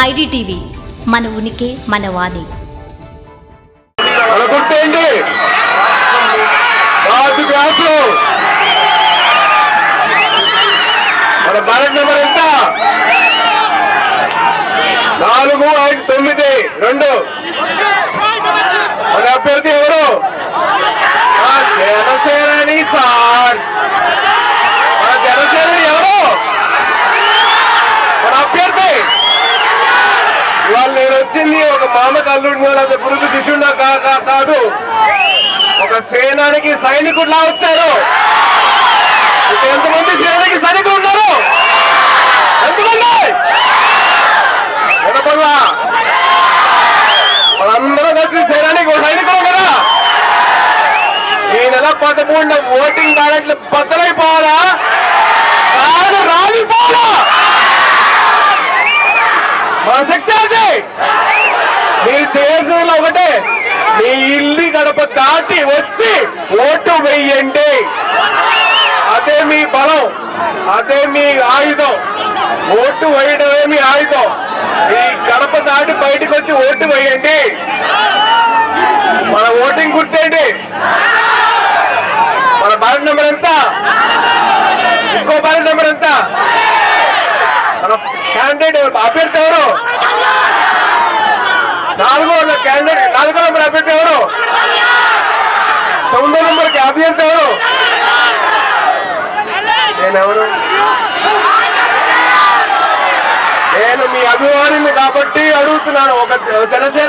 IDTV మన ఉనికి మన వాణి. మన భారత్ నెంబర్ ఎంత? నాలుగు ఐదు తొమ్మిది రెండు మన అభ్యర్థి ఎవరు ఆ జనసేనని సార్ మన జనసేనని ఎవరు మన అభ్యర్థి ఇవాళ నేను వచ్చింది. ఒక మామ కల్లుడిని లేదా గురుకు శిష్యుడినా కాదు. ఒక సేనానికి సైనికుడిలా వచ్చారు. ఎంతమంది సేనకి సైనికులు ఉన్నారు? ఎంతమంది? ఎనపల్లా మనందరం కలిసి సేనానికి సైనికులు కదా. ఈ నెల పదమూడున ఓటింగ్ బ్యాలెట్లు బద్దలైపోవాలా? కాదు రాలిపోవాలా? మన శక్తి అది. చేసేది ఒకటే మీ ఇల్లు గడప దాటి వచ్చి ఓటు వెయ్యండి. అదే మీ బలం అదే మీ ఆయుధం. ఓటు వేయడమే మీ ఆయుధం. ఈ గడప దాటి బయటకు వచ్చి ఓటు వేయండి. మన ఓటింగ్ గుర్తేంటి మన బ్యాలెట్ నెంబర్ ఎంత? ఇంకో బ్యాలెట్ నెంబర్ ఎంత? మన క్యాండిడేట్ అభ్యర్థి ఎవరు? క్యాండిడేట్ నాలుగో నెంబర్ అభ్యర్థి ఎవరు? తొమ్మిదో నెంబర్కి అభ్యర్థి ఎవరు? నేనెవరు? నేను మీ అభిమానిని కాబట్టి అడుగుతున్నాను. ఒక జనసేన